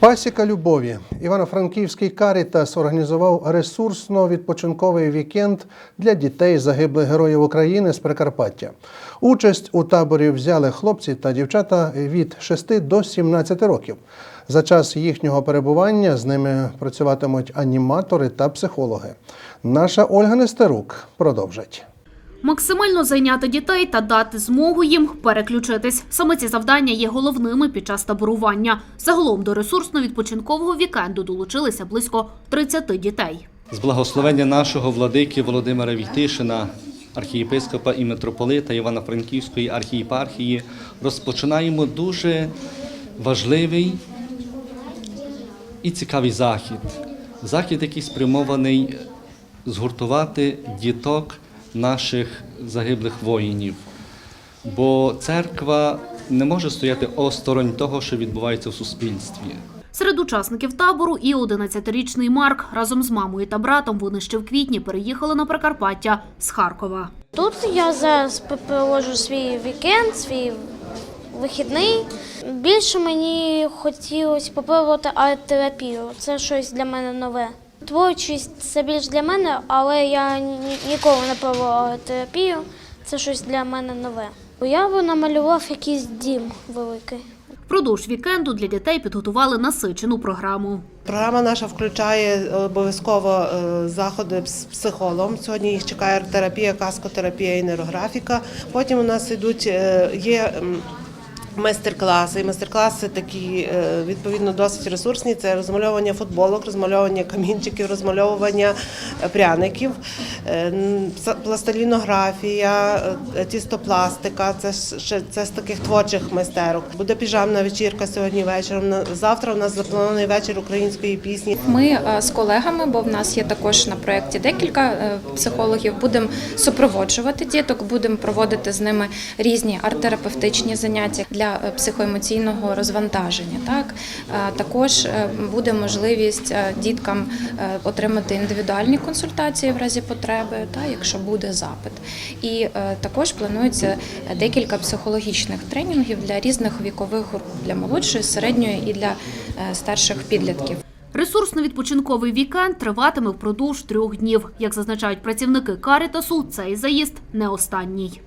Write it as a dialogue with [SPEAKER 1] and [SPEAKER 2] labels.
[SPEAKER 1] Пасіка любові. Івано-Франківський Карітас організував ресурсно-відпочинковий вікенд для дітей загиблих героїв України з Прикарпаття. Участь у таборі взяли хлопці та дівчата від 6 до 17 років. За час їхнього перебування з ними працюватимуть аніматори та психологи. Наша Ольга Нестерук продовжить.
[SPEAKER 2] Максимально зайняти дітей та дати змогу їм переключитись. Саме ці завдання є головними під час таборування. Загалом до ресурсно-відпочинкового вікенду долучилися близько 30 дітей.
[SPEAKER 3] З благословення нашого владики Володимира Війтишина, архієпископа і митрополита Івано-Франківської архієпархії, розпочинаємо дуже важливий і цікавий захід. Захід, який спрямований згуртувати діток наших загиблих воїнів. Бо церква не може стояти осторонь того, що відбувається в суспільстві.
[SPEAKER 2] Серед учасників табору і 11-річний Марк. Разом з мамою та братом вони ще в квітні переїхали на Прикарпаття з Харкова.
[SPEAKER 4] Тут я зараз проводжу свій вікенд, свій вихідний. Більше мені хотілося попробувати арт-терапію. Це щось для мене нове. Творчість це більш для мене, але я ніколи не пробувала арт-терапію. Це щось для мене нове. Я би намалював якийсь дім великий.
[SPEAKER 2] Впродовж вікенду для дітей підготували насичену програму.
[SPEAKER 5] Програма наша включає обов'язково е, заходи з психологом. Сьогодні їх чекає терапія, каскотерапія і нейрографіка. Потім у нас йдуть е, є. Майстер-класи. Майстер-класи такі е, відповідно досить ресурсні. Це розмальовування футболок, розмальовування камінчиків, розмальовування е, пряників, е, пластилінографія, тістопластика. Це ще це з таких творчих майстерок. Буде піжамна вечірка сьогодні вечором. Завтра у нас запланований вечір української пісні.
[SPEAKER 6] Ми з колегами, бо в нас є також на проєкті декілька психологів, будемо супроводжувати діток, будемо проводити з ними різні арт-терапевтичні заняття для психоемоційного розвантаження. Так Е, також е, буде можливість е, діткам отримати індивідуальні консультації в разі потреби, та якщо буде запит. І також планується декілька психологічних тренінгів для різних вікових груп для молодшої, середньої і для старших підлітків.
[SPEAKER 2] Ресурсно-відпочинковий вікенд триватиме впродовж трьох днів. Як зазначають працівники Карітасу, цей заїзд не останній.